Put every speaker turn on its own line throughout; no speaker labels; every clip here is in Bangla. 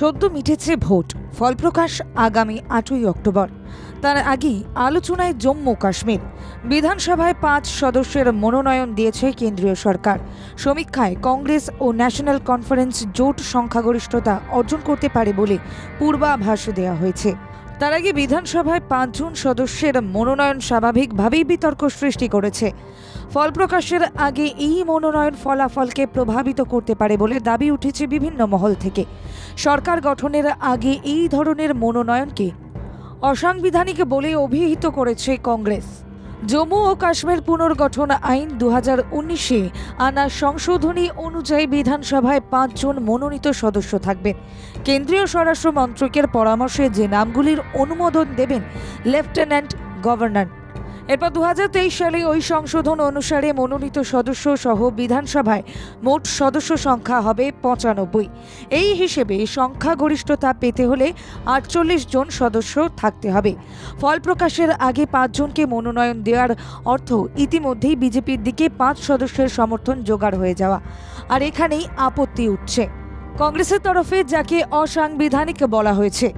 সদ্য মিটেছে ভোট। ফলপ্রকাশ আগামী আটই অক্টোবর। তার আগেই আলোচনায় জম্মু কাশ্মীর। বিধানসভায় পাঁচ সদস্যের মনোনয়ন দিয়েছে কেন্দ্রীয় সরকার। সমীক্ষায় কংগ্রেস ও ন্যাশনাল কনফারেন্স জোট সংখ্যাগরিষ্ঠতা অর্জন করতে পারে বলে পূর্বাভাস দেওয়া হয়েছে। তার আগে বিধানসভায় পাঁচজন সদস্যের মনোনয়ন স্বাভাবিকভাবেই বিতর্ক সৃষ্টি করেছে। ফল প্রকাশের আগে এই মনোনয়ন ফলাফলকে প্রভাবিত করতে পারে বলে দাবি উঠেছে বিভিন্ন মহল থেকে। সরকার গঠনের আগে এই ধরনের মনোনয়নকে অসাংবিধানিক বলে অভিহিত করেছে কংগ্রেস। জম্মু ও কাশ্মীর পুনর্গঠন আইন দু হাজার উনিশে আনা সংশোধনী অনুযায়ী বিধানসভায় পাঁচজন মনোনীত সদস্য থাকবেন কেন্দ্রীয় স্বরাষ্ট্র মন্ত্রকের পরামর্শে যে নামগুলির অনুমোদন দেবেন লেফটেন্যান্ট গভর্নর এরপর দু হাজার তেইশ সালে ওই সংশোধন অনুসারে মনোনীত সদস্য সহ বিধানসভায় মোট সদস্য সংখ্যা হবে পঁচানব্বই। এই হিসেবে সংখ্যাগরিষ্ঠতা পেতে হলে আটচল্লিশ জন সদস্য থাকতে হবে। ফল প্রকাশের আগে পাঁচজনকে মনোনয়ন দেওয়ার অর্থ ইতিমধ্যেই বিজেপির দিকে পাঁচ সদস্যের সমর্থন জোগাড় হয়ে যাওয়া। আর এখানেই আপত্তি উঠছে। কংগ্রেসের তরফে যাকে অসাংবিধানিক বলা হয়েছে।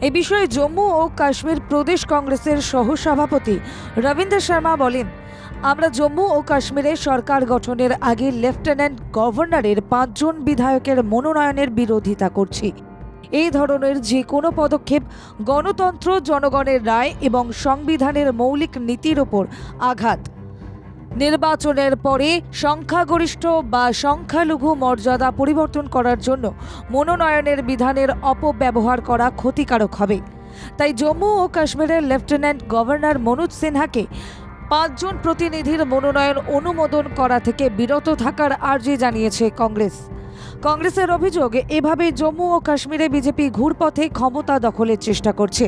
এ বিষয়ে জম্মু ও কাশ্মীর প্রদেশ কংগ্রেসের সহসভাপতি রবীন্দ্র শর্মা বলেন, আমরা জম্মু ও কাশ্মীরে সরকার গঠনের আগে লেফটেন্যান্ট গভর্নরের পাঁচজন বিধায়কের মনোনয়নের বিরোধিতা করছি। এই ধরনের যে কোনো পদক্ষেপ গণতন্ত্র, জনগণের রায় এবং সংবিধানের মৌলিক নীতির ওপর আঘাত নির্বাচনের পরে সংখ্যাগরিষ্ঠ বা সংখ্যালঘু মর্যাদা পরিবর্তন করার জন্য মনোনয়নের বিধানের অপব্যবহার করা ক্ষতিকারক হবে। তাই জম্মু ও কাশ্মীরের লেফটেন্যান্ট গভর্নর মনোজ সিনহাকে পাঁচজন প্রতিনিধির মনোনয়ন অনুমোদন করা থেকে বিরত থাকার আর্জি জানিয়েছে কংগ্রেস। কংগ্রেসের অভিযোগ এভাবে জম্মু ও কাশ্মীরে বিজেপি ঘুরপথে ক্ষমতা দখলের চেষ্টা করছে।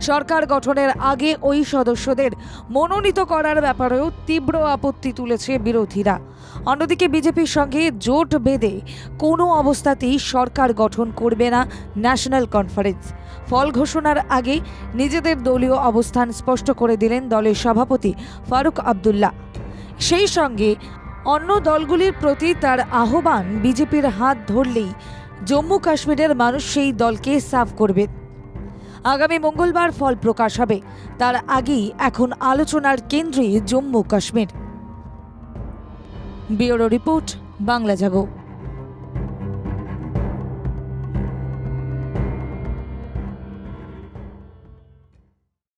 সরকার গঠনের আগে ওই সদস্যদের মনোনীত করার ব্যাপারেও তীব্র আপত্তি তুলেছে বিরোধীরা। অন্যদিকে বিজেপির সঙ্গে জোট বেঁধে কোনো অবস্থাতেই সরকার গঠন করবে না ন্যাশনাল কনফারেন্স। ফল ঘোষণার আগে নিজেদের দলীয় অবস্থান স্পষ্ট করে দিলেন দলের সভাপতি ফারুক আবদুল্লাহ। সেই সঙ্গে অন্য দলগুলির প্রতি তার আহ্বান বিজেপির হাত ধরলেই জম্মু কাশ্মীরের মানুষ সেই দলকে সাফ করবে। আগামী মঙ্গলবার ফল প্রকাশ হবে। তার আগেই এখন আলোচনার কেন্দ্রে Jammu Kashmir. Bureau report, Bangla Jago.